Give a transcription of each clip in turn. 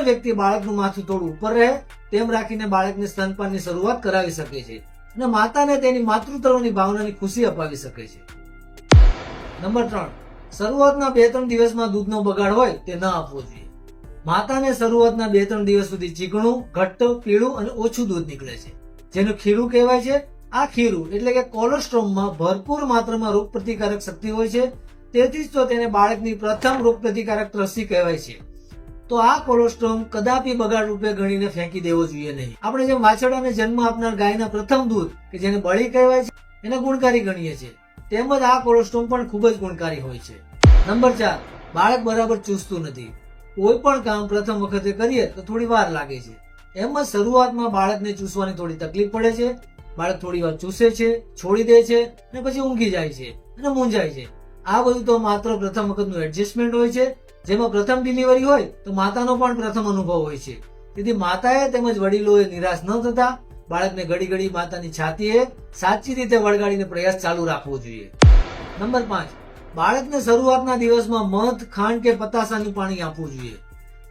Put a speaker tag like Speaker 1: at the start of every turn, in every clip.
Speaker 1: પણ વ્યક્તિ બાળકનું માથું થોડું ઉપર રહે, તેમ રાખીને બાળકને સ્તનપાનની શરૂઆત કરાવી શકે છે અને માતાને તેની માતૃત્વની ભાવનાની ખુશી અપાવી શકે છે. નંબર ત્રણ, શરૂઆતના બે ત્રણ દિવસમાં દૂધનો બગાડ હોય તે ન આપવો જોઈએ. માતાને શરૂઆતના બે ત્રણ દિવસ સુધી ચીકણું, ઘટ્ટ, પીળું અને ઓછું દૂધ નીકળે છે. જેનું ખીરું કહેવાય છે. આ ખીરું એટલે કે કોલેસ્ટ્રોમમાં ભરપૂર માત્રામાં રોગ પ્રતિકારક શક્તિ હોય છે. તેથી જ તો તેને બાળકની પ્રથમ રોગ પ્રતિકારક રસી કહેવાય છે. તો આ કોલોસ્ટ્રોમ કદાપી બગાડ રૂપે ગણીને ફેંકી દેવો જોઈએ નહીં. આપણે જેમ વાછરડાને જન્મ આપનાર ગાયના પ્રથમ દૂધ, કે જેને બળી કહેવાય છે, એને ગુણકારી ગણીએ છીએ. તેમજ આ કોલોસ્ટ્રોમ પણ ખૂબ જ ગુણકારી હોય છે. નંબર ચાર, બાળક બરાબર ચૂસતું નથી. કોઈ પણ કામ પ્રથમ વખતે કરીએ તો થોડી વાર લાગે છે. એમ જ શરૂઆતમાં બાળકને ચૂસવાની થોડી તકલીફ પડે છે. બાળક થોડી વાર ચૂસે છે, છોડી દે છે અને પછી ઊંઘી જાય છે અને મૂંઝાય છે. આ બધું તો માત્ર પ્રથમ વખતનું એડજસ્ટમેન્ટ હોય છે. જેમાં પ્રથમ ડિલિવરી હોય તો માતાનો પણ પ્રથમ અનુભવ હોય છે. તેથી માતાએ તેમજ વડીલોએ નિરાશ ન થતા બાળકને ઘડી ઘડી માતાની છાતીએ સાચી રીતે વળગાડીને પ્રયાસ ચાલુ રાખવો જોઈએ. નંબર પાંચ, બાળકને શરૂઆતના દિવસમાં મધ, ખાંડ કે પતાસાનું પાણી આપવું જોઈએ.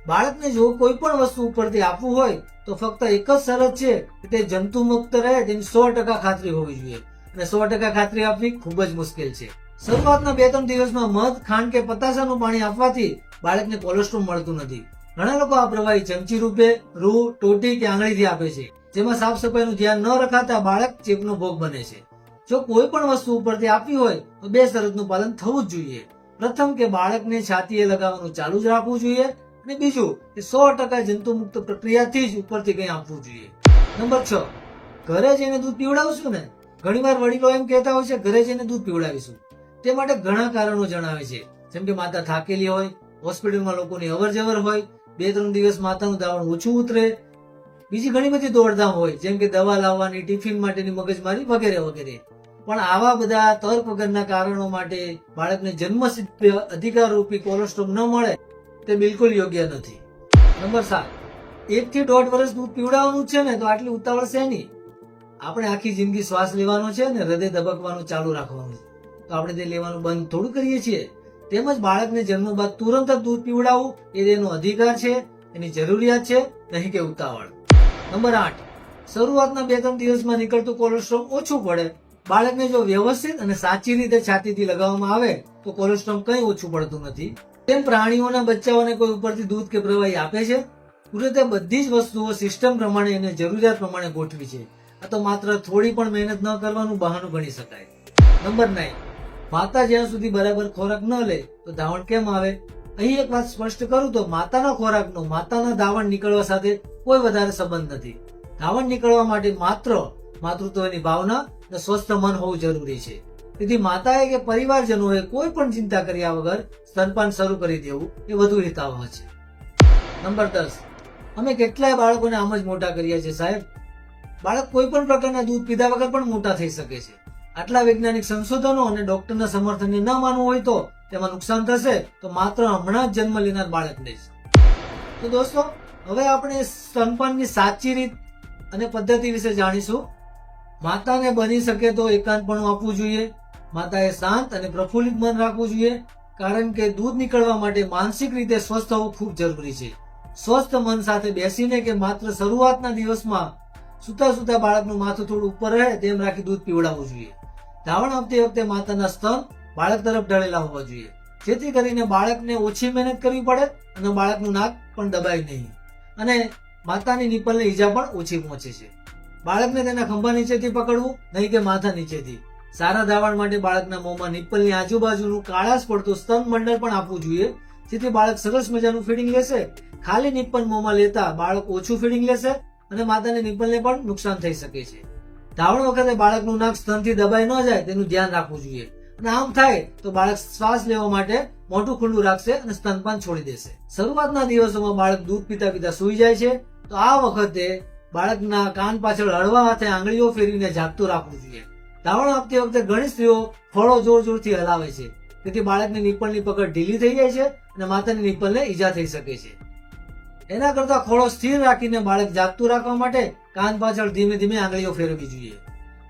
Speaker 1: બાળકને જો કોઈ પણ વસ્તુ ઉપરથી આપવું હોય તો ફક્ત એક જ શરત છે કે તે જંતુ મુક્ત રહે તેની સો ટકા ખાતરી હોવી જોઈએ. અને સો ટકા ખાતરી આપવી ખૂબ જ મુશ્કેલ છે. શરૂઆતના બે ત્રણ દિવસમાં મધ, ખાંડ કે પતાસાનું પાણી આપવાથી બાળકને કોલેસ્ટ્રોલ મળતું નથી. ઘણા લોકો આ પ્રવાહી ચમચી રૂપે રૂ, ટોટી કે આંગળીથી આપે છે, જેમાં સાફ સફાઈનું ધ્યાન ન રખાતા બાળક ચેપનો ભોગ બને છે. જો કોઈ પણ વસ્તુ ઉપરથી આપવી હોય, તો બે શરતનું પાલન થવું જ જોઈએ. પ્રથમ કે બાળકને છાતીએ લગાવવાનું ચાલુ જ રાખવું જોઈએ અને બીજું કે સો ટકા જંતુ મુક્ત પ્રક્રિયાથી જ ઉપરથી કંઈ આપવું જોઈએ. નંબર છ. ઘરે જઈને દૂધ પીવડાવશું ને? ઘણીવાર વડીલો એમ કહેતા હોય છે, ઘરે જઈને દૂધ પીવડાવીશું. તે માટે ઘણા કારણો જણાવે છે. જેમ કે માતા થાકેલી હોય, હોસ્પિટલમાં લોકોની અવર જવર હોય બે ત્રણ દિવસ માતાનું દાવણ ઓછું ઉતરે. બીજી ઘણી બધી દોડધામ હોય, જેમ કે દવા લાવવાની, ટિફિન માટેની મગજમારી વગેરે વગેરે. પણ આવા બધા તર્ક વગરના કારણો માટે બાળકને જન્મસિદ્ધ અધિકાર રૂપી કોલેસ્ટ્રોલ ન મળે, તે બિલકુલ યોગ્ય નથી. નંબર સાત. એક થી દોઢ વર્ષ દૂધ પીવડાવવાનું છે ને, તો આટલી ઉતાવળ છે નહીં આપણે આખી જિંદગી શ્વાસ લેવાનો છે ને, હૃદય ધબકવાનું ચાલુ રાખવાનું છે. તો આપણે તે લેવાનું બંધ થોડું કરીએ છીએ. તેમજ બાળકને જન્મ બાદ તુરંત જ દૂધ પીવડાવવું એ તેનો અધિકાર છે, એની જરૂરિયાત છે, નહીં કે ઉતાવળ. નંબર આઠ. શરૂઆતના બે ત્રણ દિવસમાં નીકળતું કોલેસ્ટ્રોલ ઓછું પડે. બાળકને જો વ્યવસ્થિત અને સાચી રીતે છાતીથી લગાવવામાં આવે, તો કોલેસ્ટ્રોલ કંઈ ઓછું પડતું નથી. તેમ પ્રાણીઓના બચ્ચાઓને કોઈ ઉપરથી દૂધ કે પ્રવાહી આપે છે? કુદરતે બધી જ વસ્તુઓ સિસ્ટમ પ્રમાણે અને જરૂરિયાત પ્રમાણે ગોઠવી છે. આ તો માત્ર થોડી પણ મહેનત ન કરવાનું બહાનું ગણી શકાય. નંબર નાઇન માતા જ્યાં સુધી બરાબર ખોરાક ન લે, તો ધાવણ કેમ આવે? અહીં એક વાત સ્પષ્ટ કરું તો માતાના ખોરાકનો માતાના ધાવણ નીકળવા સાથે કોઈ વધારે સંબંધ નથી. ધાવણ નીકળવા માટે માત્ર માતૃત્વની ભાવના અને સ્વસ્થ મન હોવું જરૂરી છે. તેથી માતાએ કે પરિવારજનોએ કોઈ પણ ચિંતા કર્યા વગર સ્તનપાન શરૂ કરી દેવું એ વધુ હિતાવહ છે. નંબર દસ. અમે કેટલાય બાળકોને આમ જ મોટા કર્યા છે સાહેબ. બાળક કોઈ પણ પ્રકારના દૂધ પીધા વગર પણ મોટા થઈ શકે છે. આટલા વૈજ્ઞાનિક સંશોધનો અને ડોક્ટરના સમર્થનને ન માનવું હોય તો તેમાં નુકસાન થશે, તો માત્ર હમણાં જ જન્મ લેનાર બાળકને જ. તો દોસ્તો, હવે આપણે સ્તનપાનની સાચી રીત અને પદ્ધતિ વિશે જાણીશું. માતાને બની શકે તો એકાંતપણું આપવું જોઈએ. માતાએ શાંત અને પ્રફુલ્લિત મન રાખવું જોઈએ, કારણ કે દૂધ નીકળવા માટે માનસિક રીતે સ્વસ્થ હોવું ખૂબ જરૂરી છે. સ્વસ્થ મન સાથે બેસીને કે માત્ર શરૂઆતના દિવસમાં સુતા સુતા બાળકનું માથું થોડું ઉપર રહે તેમ રાખી દૂધ પીવડાવવું જોઈએ. ધાવણ આપતી વખતે માતાના સ્તન બાળક તરફ ઢળેલા હોવા જોઈએ. જેથી કરીને બાળકને ઓછી મહેનત કરવી પડે અને બાળકનું નાક પણ દબાય નહીં. અને માતાની નિપલને ઈજા પણ ઓછી પહોંચે છે. બાળકને તેના ખંભા નીચેથી પકડવું નહીં કે માથા નીચેથી. સારા ધાવણ માટે બાળકના મોંમાં નિપલની આજુબાજુનું કાળાશ પડતું સ્તન મંડળ પણ આપવું જોઈએ, જેથી બાળક સરસ મજાનું ફીડિંગ લેશે. ખાલી નિપ્પલ મોંમાં લેતા બાળક ઓછું ફીડિંગ લેશે અને માતાની નિપલને પણ નુકસાન થઈ શકે છે. ધાવણ વખતે બાળકનું નાક સ્તનથી દબાઈ ન જાય તેનું ધ્યાન રાખવું જોઈએ. અને આમ થાય તો બાળક શ્વાસ લેવા માટે મોઢું ખુલ્લું રાખશે અને સ્તનપાન છોડી દેશે. શરૂઆતના દિવસોમાં બાળક દૂધ પીતા પીતા સૂઈ જાય છે. તો આ વખતે બાળકના કાન પાછળ હળવા હાથે આંગળીઓ ફેરવીને જાગતું રાખવું જોઈએ. ધાવણ આપતી વખતે ઘણી સ્ત્રીઓ ફળો જોર જોરથી હલાવે છે. તેથી બાળકની નિપલની પકડ ઢીલી થઈ જાય છે અને માતાની નિપલને ઈજા થઈ શકે છે. એના કરતા ખોળો સ્થિર રાખીને બાળક જાગતું રાખવા માટે કાન પાછળ ધીમે ધીમે આંગળીઓ ફેરવવી જોઈએ.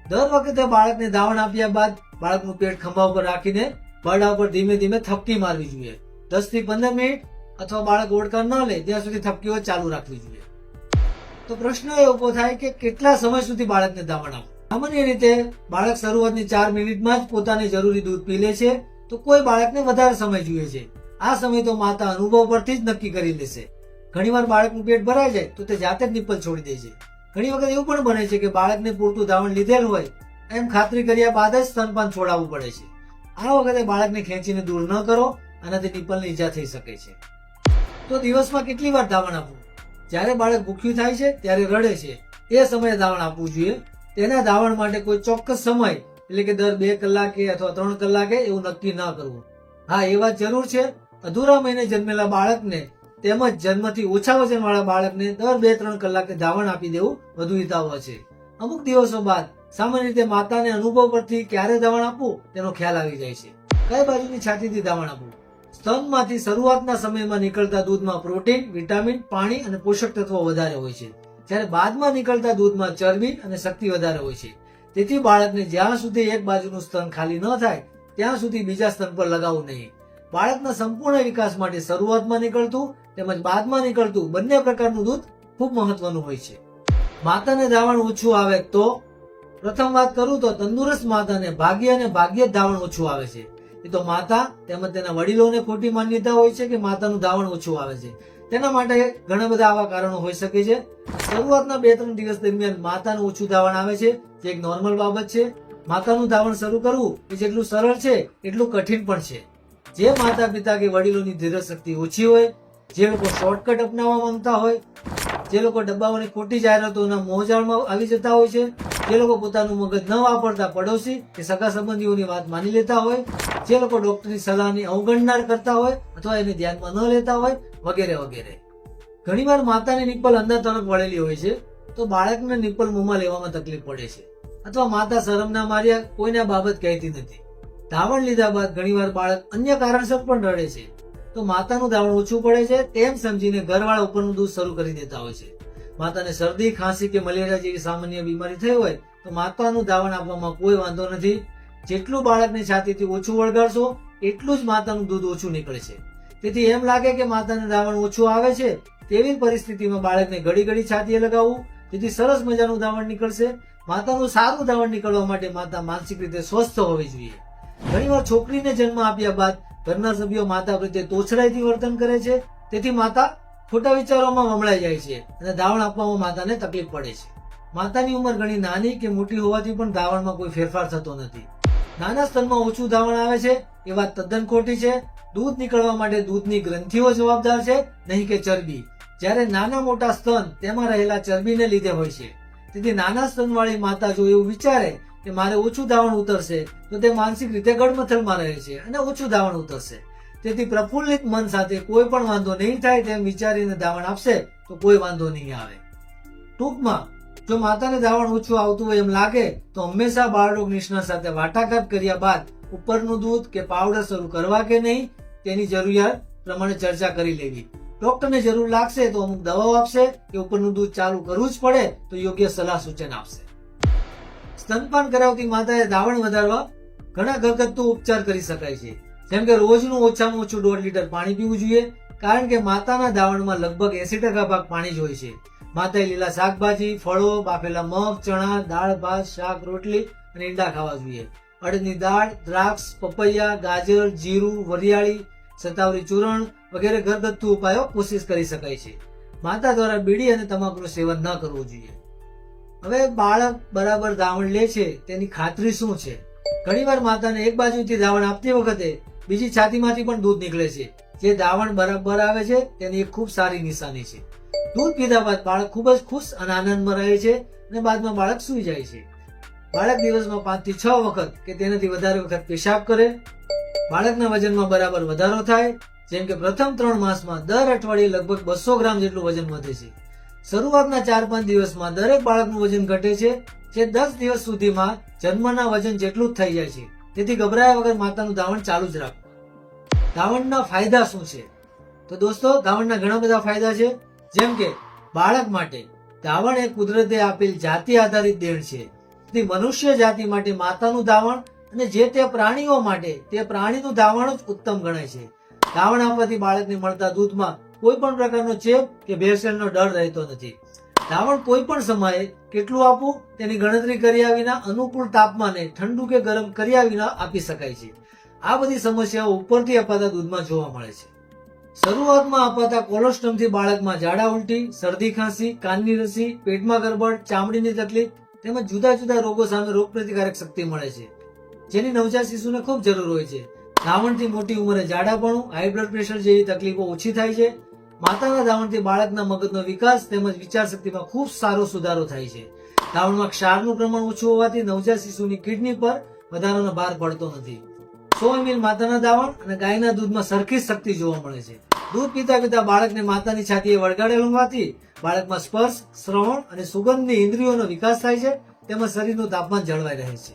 Speaker 1: દર વખતે બાળકને દાવણ આપ્યા બાદ બાળકનું પેટ ખંભા ઉપર રાખીને બરડા ઉપર ધીમે ધીમે થપકી મારવી જોઈએ. દસથી પંદર મિનિટ અથવા બાળક ઓળકા ન લે ત્યાં સુધી થપકીઓ ચાલુ રાખવી જોઈએ. તો પ્રશ્ન એ ઊભો થાય કે કેટલા સમય સુધી બાળકને દાવણ આપવું? સામાન્ય રીતે બાળક શરૂઆતની ચાર મિનિટમાં જ પોતાની જરૂરી દૂધ પી લે છે. તો કોઈ બાળકને વધારે સમય જોઈએ છે. આ સમય તો માતા અનુભવ પરથી જ નક્કી કરી લેશે. ઘણીવાર બાળકનું પેટ ભરાઈ જાય તો તે જાતે જ નિપલ છોડી દે છે. ઘણી વખત એવું પણ બને છે કે બાળકને પૂરતું ધાવણ લીધેલ હોય, એમ ખાતરી કર્યા બાદ જ સ્તનપાન છોડાવવું પડે છે. આ વખતે બાળકને ખેંચીને દૂર ન કરો આનાથી નિપલને ઈજા થઈ શકે છે. તો દિવસમાં કેટલી વાર ધાવણ આપવું? જ્યારે બાળક ભૂખ્યું થાય છે, ત્યારે રડે છે. એ સમયે ધાવણ આપવું જોઈએ. તેના ધાવણ માટે કોઈ ચોક્કસ સમય, એટલે કે દર બે કલાકે અથવા ત્રણ કલાકે એવું નક્કી ન કરવું. હા, એ વાત જરૂર છે. અધૂરા મહિને જન્મેલા બાળકને તેમજ જન્મથી ઓછા વજન વાળા બાળકને દર બે ત્રણ કલાકે ધાવણ આપી દેવું વધુ હિતાવહ છે. અમુક દિવસો બાદ સામાન્ય રીતે માતાને અનુભવ પરથી ક્યારે ધાવણ આપવું તેનો ખ્યાલ આવી જાય છે. કઈ બાજુની છાતીથી ધાવણ આપવું? સ્તનમાંથી શરૂઆતના સમયમાં નીકળતા દૂધમાં પ્રોટીન, વિટામિન, પાણી અને પોષક તત્વો વધારે હોય છે. જ્યારે બાદમાં નીકળતા દૂધમાં ચરબી અને શક્તિ વધારે હોય છે. તેથી બાળકને જ્યાં સુધી એક બાજુનું સ્તન ખાલી ન થાય, ત્યાં સુધી બીજા સ્તન પર લગાવવું નહીં. બાળકના સંપૂર્ણ વિકાસ માટે શરૂઆતમાં નીકળતું તેમજ બાદમાં નીકળતું બંને પ્રકારનું દૂધ ખૂબ મહત્વનું હોય છે. માતાને ધાવણ ઓછું આવે તો પ્રથમ વાત કરું તો તંદુરસ્ત માતાને ભાગ્ય અને ભાગ્ય જ ધાવણ ઓછું આવે છે. એ તો માતા તેમજ તેના વડીલોને ખોટી માન્યતા હોય છે કે માતાનું ધાવણ ઓછું આવે છે. તેના માટે ઘણા બધા આવા કારણો હોઈ શકે છે. શરૂઆતના બે ત્રણ દિવસ દરમિયાન માતાનું ઓછું ધાવણ આવે છે, જે એક નોર્મલ બાબત છે. માતાનું ધાવણ શરૂ કરવું એ જેટલું સરળ છે, એટલું કઠિન પણ છે. જે માતા પિતા કે વડીલોની ધીરજ ઓછી હોય, જે લોકો શોર્ટકટ અપનાવવા માંગતા હોય, જે લોકો ડબ્બાઓની ખોટી જાહેરાતોના મોજાળમાં આવી જતા હોય છે, જે લોકો પોતાનું મગજ ન વાપરતા પડોશી કે સગા સંબંધીઓની વાત માની લેતા હોય, જે લોકો ડોક્ટરની સલાહની અવગણના કરતા હોય અથવા એને ધ્યાનમાં ન લેતા હોય, વગેરે વગેરે. ઘણીવાર માતાની નિપ્પલ અંદર તરફ વળેલી હોય છે, તો બાળકને નિપ્પલ મોંમાં લેવામાં તકલીફ પડે છે. અથવા માતા શરમના માર્યા કોઈને બાબત કહેતી નથી. ધાવણ લીધા બાદ ઘણીવાર બાળક અન્ય કારણસર પણ રડે છે. તો માતાનું ધાવણ ઓછું પડે છે તેમ સમજીને ઘરવાળા ઉપરનું દૂધ શરૂ કરી દેતા હોય છે. માતાને શરદી, ખાંસી કે મલેરિયા જેવી સામાન્ય બીમારી થઈ હોય તો માતાનું ધાવણ આપવામાં કોઈ વાંધો નથી. જેટલું બાળકની છાતીથી ઓછું વળગાડશો, એટલું જ માતાનું દૂધ ઓછું નીકળે છે. તેથી એમ લાગે કે માતાને ધાવણ ઓછું આવે છે તેવી પરિસ્થિતિમાં બાળકને ઘડી ઘડી છાતીએ લગાવવું, તેથી સરસ મજાનું ધાવણ નીકળશે. માતાનું સારું ધાવણ નીકળવા માટે માતા માનસિક રીતે સ્વસ્થ હોવી જોઈએ. ઘણીવાર છોકરીને જન્મ આપ્યા બાદ ઘરના સભ્યો માતા પ્રત્યે તોછડાઈથી વર્તન કરે છે. તેથી માતા ખોટા વિચારોમાં વમળાઈ જાય છે અને ધાવણ આપવામાં માતાને તકલીફ પડે છે. માતાની ઉંમર ઘણી નાની કે મોટી હોવાથી પણ ધાવણમાં કોઈ ફેરફાર થતો નથી. નાના સ્તનમાં ઓછું ધાવણ આવે છે એ વાત તદ્દન ખોટી છે. દૂધ નીકળવા માટે દૂધની ગ્રંથિઓ જવાબદાર છે, નહીં કે ચરબી. જ્યારે નાના મોટા સ્તન તેમાં રહેલા ચરબીને લીધે હોય છે. તેથી નાના સ્તનવાળી માતા જો એવું વિચારે કે મારે ઓછું ધાવણ ઉતરશે, તો તે માનસિક રીતે ગડમથલમાં રહે છે અને ઓછું ધાવણ ઉતરશે. તેથી પ્રફુલ્લિત મન સાથે કોઈ પણ વાંધો નહીં થાય તેમ વિચારીને ધાવણ આપશે, તો કોઈ વાંધો નહીં આવે. ટૂંકમાં, જો માતાને ધાવણ ઓછું આવતું હોય એમ લાગે, તો હંમેશા બાળરોગ નિષ્ણાત સાથે વાટાઘાટ કર્યા બાદ ઉપરનું દૂધ કે પાવડર શરૂ કરવા કે નહીં, તેની જરૂરિયાત પ્રમાણે ચર્ચા કરી લેવી. ડોક્ટરને જરૂર લાગશે તો અમુક દવાઓ આપશે કે ઉપરનું દૂધ ચાલુ કરવું જ પડે, તો યોગ્ય સલાહ સૂચન આપશે. સ્તનપાન કરાવતી માતાએ દાવણ વધારવા ઘણા ઘરગથ્થુ ઉપચાર કરી શકાય છે. જેમ કે રોજનું ઓછામાં ઓછું દોઢ લીટર પાણી પીવું જોઈએ, કારણ કે માતાના દાવણમાં લગભગ એસી ટકા ભાગ પાણી જ હોય છે. માતાએ લીલા શાકભાજી, ફળો, બાફેલા મગ, ચણા, દાળ, ભાત, શાક, રોટલી અને ઈંડા ખાવા જોઈએ. અડદની દાળ, દ્રાક્ષ, પપૈયા, ગાજર, જીરું, વરિયાળી, સતાવરી ચૂરણ વગેરે ઘરગથ્થુ ઉપાયો કોશિશ કરી શકાય છે. માતા દ્વારા બીડી અને તમાકુનું સેવન ન કરવું જોઈએ. હવે બાળક બરાબર ધાવણ લે છે, તેની ખાતરી શું છે? ઘણીવાર માતાને એક બાજુથી ધાવણ આપતી વખતે બીજી છાતીમાંથી પણ દૂધ નીકળે છે. જે ધાવણ બરાબર આવે છે, તેની એક ખૂબ સારી નિશાની છે. દૂધ પીધા બાદ બાળક ખૂબ જ ખુશ અને આનંદમાં રહે છે અને બાદમાં બાળક સૂઈ જાય છે. બાળક દિવસમાં પાંચથી છ વખત કે તેનાથી વધારે વખત પેશાબ કરે. બાળકના વજનમાં બરાબર વધારો થાય, જેમ કે પ્રથમ ત્રણ માસમાં દર અઠવાડિયે લગભગ બસો ગ્રામ જેટલું વજન વધે છે. શરૂઆતના ચાર પાંચ દિવસમાં દરેક બાળકનું વજન ઘટે છે, જે દસ દિવસ સુધીમાં જન્મના વજન જેટલું જ થઈ જાય છે. તેથી ગભરાયા વગર માતાનું ધાવણ ચાલુ જ રાખો. ધાવણના ફાયદા શું છે? તો દોસ્તો, ધાવણના ઘણા બધા ફાયદા છે. જેમ કે, બાળક માટે ધાવણ એ કુદરતે આપેલ જાતિ આધારિત દેણ છે. તેથી મનુષ્ય જાતિ માટે માતાનું ધાવણ અને જે તે પ્રાણીઓ માટે તે પ્રાણીનું ધાવણ જ ઉત્તમ ગણાય છે. ધાવણ આપવાથી બાળકને મળતા દૂધમાં કોઈ પણ પ્રકારનો ચેપ કે ભેળસેળનો ડર રહેતો નથી. દ્રાવણ કોઈ પણ સમયે કેટલું આપવું તેની ગણતરી કર્યા વિના અનુકૂળ તાપમાને ઠંડુ કે ગરમ કર્યા વિના આપી શકાય છે. આ બધી સમસ્યાઓ ઉપરથી અપાતા દૂધમાં જોવા મળે છે. શરૂઆતમાં અપાતા કોલોસ્ટમથી બાળકમાં ઝાડા ઉલટી, શરદી ખાંસી, કાનની રસી, પેટમાં ગરબડ, ચામડીની તકલીફ તેમજ જુદા જુદા રોગો સામે રોગપ્રતિકારક શક્તિ મળે છે. જેની નવજાત શિશુને ખૂબ જરૂર હોય છે. ધાવણથી મોટી ઉંમરે ઝાડાપણું હાઈ બ્લડ પ્રેશર જેવી તકલીફો ઓછી થાય છે. માતાના ધાવણથી બાળકના મગજનો વિકાસ તેમજ વિચાર શક્તિમાં ખૂબ સારો સુધારો થાય છે. ધાવણમાં ક્ષારનું પ્રમાણ ઓછું હોવાથી નવજાત શિશુની કિડની પર વધારાનો ભાર પડતો નથી. સો એમએલ માતાના ધાવણ અને ગાયના દૂધમાં સરખી શક્તિ જોવા મળે છે. દૂધ પીતા પીતા બાળકને માતાની છાતીએ વળગાડેલ હોવાથી બાળકમાં સ્પર્શ, શ્રવણ અને સુગંધની ઇન્દ્રિયોનો વિકાસ થાય છે, તેમજ શરીરનું તાપમાન જળવાઈ રહે છે.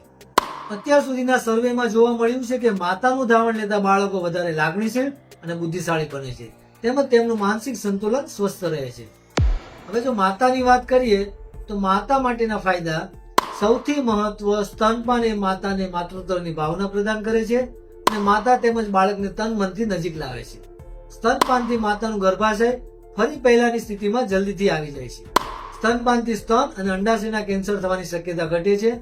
Speaker 1: અત્યાર સુધીના સર્વેમાં જોવા મળ્યું છે કે માતાનું ધાવણ લેતા બાળકો વધારે લાગણીશીલ અને બુદ્ધિશાળી બને છે. તેમજ તેમનું માનસિક સંતુલન સ્વસ્થ રહે છે. હવે જો માતાની વાત કરીએ, તો માતા માટેના ફાયદા સૌથી મહત્વ સ્તનપાન એ માતાને માતૃત્વની ભાવના પ્રદાન કરે છે અને માતા તેમજ બાળકને તન મનથી નજીક લાવે છે. સ્તનપાનથી માતાનું ગર્ભાશય ફરી પહેલાની સ્થિતિમાં જલ્દીથી આવી જાય છે. સ્તનપાનથી સ્તન અને અંડાશયના કેન્સર થવાની શક્યતા ઘટે છે.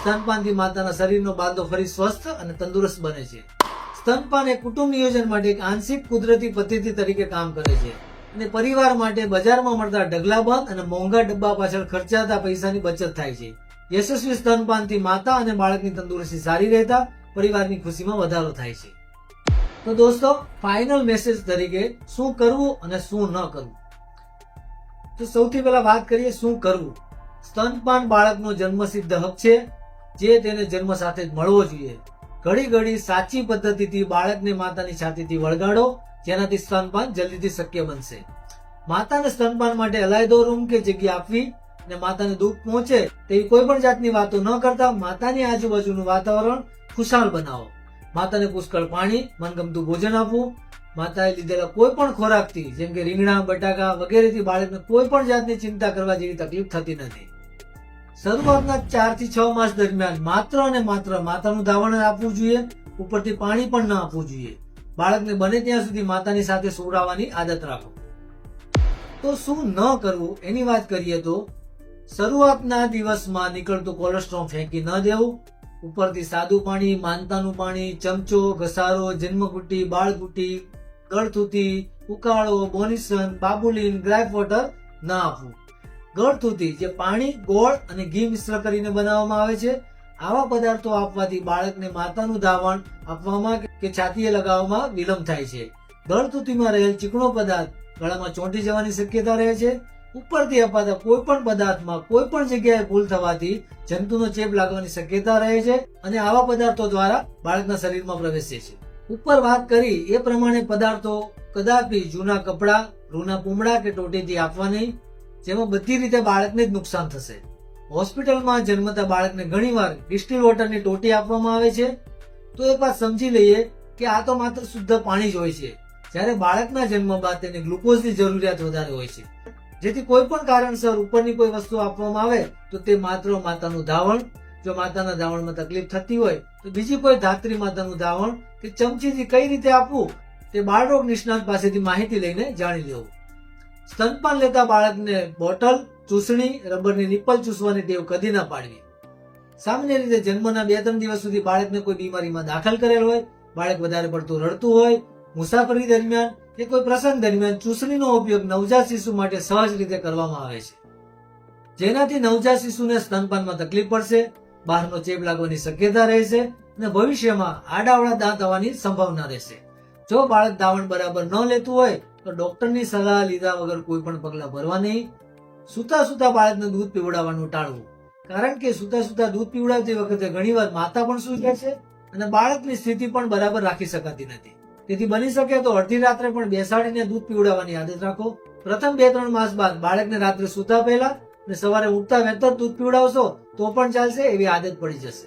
Speaker 1: સ્તનપાનથી માતાના શરીરનો બાંધો ફરી સ્વસ્થ અને તંદુરસ્ત બને છે. સ્તનપાન એ કુટુંબ નિયોજન માટે એક આંશિક કુદરતી પદ્ધતિ તરીકે કામ કરે છે. અને પરિવાર માટે બજારમાં મળતા ઢગલાબંધ અને મોંઘા ડબ્બા પાછળ ખર્ચાતા પૈસાની બચત થાય છે. યશસ્વી સ્તનપાનથી માતા અને બાળકની તંદુરસ્તી સારી રહેતા પરિવારની ખુશીમાં વધારો થાય છે. તો દોસ્તો ફાઇનલ મેસેજ તરીકે શું કરવું અને શું ન કરવું? તો સૌથી પહેલા વાત કરીએ શું કરવું? સ્તનપાન બાળકનો જન્મસિદ્ધ હક છે. જે તેને જન્મ સાથે જ મળવો જોઈએ. ઘડી ઘડી સાચી પદ્ધતિથી બાળકને માતાની છાતીથી વળગાડો, જેનાથી સ્તનપાન જલ્દીથી શક્ય બનશે. માતાને સ્તનપાન માટે અલાયદો રૂમ કે જગ્યા આપવી અને માતાને દુઃખ પહોંચે તેવી કોઈ પણ જાતની વાતો ન કરતા માતાની આજુબાજુનું વાતાવરણ ખુશાલ બનાવો. માતાને પુષ્કળ પાણી, મનગમતું ભોજન આપવું. માતાએ લીધેલા કોઈ પણ ખોરાકથી, જેમ કે રીંગણા, બટાકા વગેરેથી બાળકને કોઈ પણ જાતની ચિંતા કરવા જેવી તકલીફ થતી નથી. શરૂઆતના ચારથી છ માસ દરમિયાન માત્ર અને માત્ર માતાનું ધાવણ આપવું જોઈએ, ઉપરથી પાણી પણ ન આપવું જોઈએ. બાળકને બને ત્યાં સુધી માતાની સાથે સુવડાવવાની આદત રાખો. તો શું ન કરવું એની વાત કરીએ તો, શરૂઆતના દિવસમાં નીકળતું કોલેસ્ટ્રોલ ફેંકી ન દેવું. ઉપરથી સાદું પાણી, માનતાનું પાણી, ચમચો, ઘસારો, જન્મકુટી, બાળકુટી, ગળથુતી, ઉકાળો, બોનિસન, બાબુલીન ગ્રાઇપ વોટર ન આપવું. ગળથુતી જે પાણી, ગોળ અને ઘી મિશ્ર કરીને બનાવવામાં આવે છે. આવા પદાર્થો આપવાથી બાળકને માતાનું ધાવણ આપવામાં કે છાતીએ લગાવવામાં વિલંબ થાય છે. ગળથૂતીમાં રહેલ ચીકણો પદાર્થ ગળામાં ચોંટી જવાની શક્યતા રહે છે. ઉપરથી અપાતા કોઈ પણ પદાર્થમાં કોઈ પણ જગ્યાએ ભૂલ થવાથી જંતુનો ચેપ લાગવાની શક્યતા રહે છે અને આવા પદાર્થો દ્વારા બાળકના શરીરમાં પ્રવેશે છે. ઉપર વાત કરી, એ પ્રમાણે પદાર્થો કદાપી જૂના કપડા, રૂના પૂમડા કે ટોટીથી આપવા નહીં. જેમાં બધી રીતે બાળકને જ નુકસાન થશે. હોસ્પિટલમાં જન્મતા બાળકને ઘણીવાર ડિસ્ટિલ વોટરની ટોટી આપવામાં આવે છે. તો એક વાત સમજી લઈએ કે આ તો માત્ર શુદ્ધ પાણી જ હોય છે. જ્યારે બાળકના જન્મ બાદ તેને ગ્લુકોઝની જરૂરિયાત વધારે હોય છે. જેથી કોઈ પણ કારણસર ઉપરની કોઈ વસ્તુ આપવામાં આવે, તો તે માત્ર માતાનું ધાવણ જો માતાના ધાવણમાં તકલીફ થતી હોય, તો બીજી કોઈ ધાત્રી માતાનું ધાવણ કે ચમચીથી કઈ રીતે આપવું, તે બાળરોગ નિષ્ણાત પાસેથી માહિતી લઈને જાણી લેવું. સ્તનપાન લેતા બાળકને બોટલ, ચૂસણી, રબરની નિપલ ચૂસવાની ટેવ કદી ના પાડવી. સામાન્ય રીતે જન્મના બે ત્રણ દિવસ સુધી બાળકને કોઈ બીમારીમાં દાખલ કરેલ હોય, બાળક વધારે પડતું રડતું હોય, મુસાફરી દરમિયાન કે કોઈ પ્રસંગ દરમિયાન ચૂસણીનો ઉપયોગ નવજાત શિશુ માટે સહજ રીતે કરવામાં આવે છે. જેનાથી નવજાત શિશુને સ્તનપાનમાં તકલીફ પડશે, બહારનો ચેપ લાગવાની શક્યતા રહેશે અને ભવિષ્યમાં આડાવડા દાંત આવવાની સંભાવના રહેશે. જો બાળક દાવણ બરાબર ન લેતું હોય તો ડોક્ટરની સલાહ લીધા વગર કોઈ પણ પગલાં ભરવા નહીં. સુતા સુતા બાળકને દૂધ પીવડાવવાનું ટાળવું. કારણ કે સુતા સૂતા દૂધ પીવડાવતી વખતે ઘણીવાર માતા પણ સૂઈ જાય છે અને બાળકની સ્થિતિ પણ બરાબર રાખી શકાતી નથી. તેથી બની શકે તો અડધી રાત્રે પણ બેસાડીને દૂધ પીવડાવવાની આદત રાખો. પ્રથમ બે ત્રણ માસ બાદ બાળકને રાત્રે સૂતા પહેલા અને સવારે ઉઠતા વહેતર દૂધ પીવડાવશો તો પણ ચાલશે એવી આદત પડી જશે.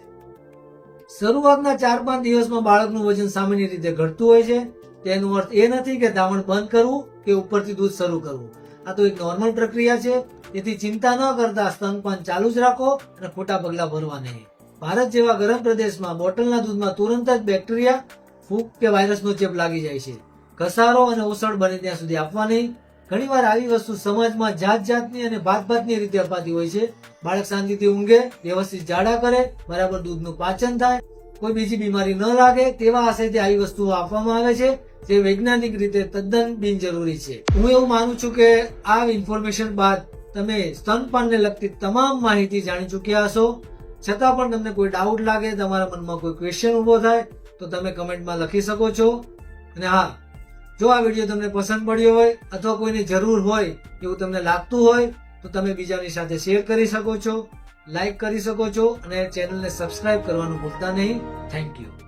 Speaker 1: શરૂઆતના ચાર પાંચ દિવસમાં બાળકનું વજન સામાન્ય રીતે ઘટતું હોય છે. તેનો અર્થ એ નથી કે ધાવણ બંધ કરવું કે ઉપરથી દૂધ શરૂ કરવું. આ તો એક નોર્મલ પ્રક્રિયા છે. તેથી ચિંતા ન કરતા સ્તનપાન ચાલુ જ રાખો અને ખોટા પગલા ભરવા નહીં. ભારત જેવા ગરમ પ્રદેશમાં બોટલના દૂધમાં તુરંત જ બેક્ટેરિયા, ફૂગ કે વાયરસનો ચેપ લાગી જાય છે. ઘસારો અને ઓસડ બને ત્યાં સુધી આપવાની ઘણીવાર આવી વસ્તુ સમાજમાં જાત જાતની અને ભાત ભાતની રીતે અપાતી હોય છે. બાળક શાંતિથી ઊંઘે, વ્યવસ્થિત જાડા કરે, બરાબર દૂધનું પાચન થાય. કોઈ બીજી બીમારી ન લાગે, તેવા આશયથી આવી વસ્તુઓ આપવામાં આવે છે. જે વૈજ્ઞાનિક રીતે તદ્દન બિનજરૂરી છે. હું એવું માનું છું કે આ ઇન્ફોર્મેશન બાદ તમે સ્તનપાનને લગતી તમામ માહિતી જાણી ચૂક્યા હશો. છતાં પણ તમને કોઈ ડાઉટ લાગે, તમારા મનમાં કોઈ ક્વેશ્ચન ઊભો થાય, તો તમે કમેન્ટમાં લખી શકો છો. અને હા, જો આ વીડિયો તમને પસંદ પડ્યો હોય અથવા કોઈને જરૂર હોય એવું તમને લાગતું હોય, તો તમે બીજાની સાથે શેર કરી શકો છો લાઈક કરી શકો છો અને ચેનલને સબસ્ક્રાઇબ કરવાનું ભૂલતા નહીં. Thank you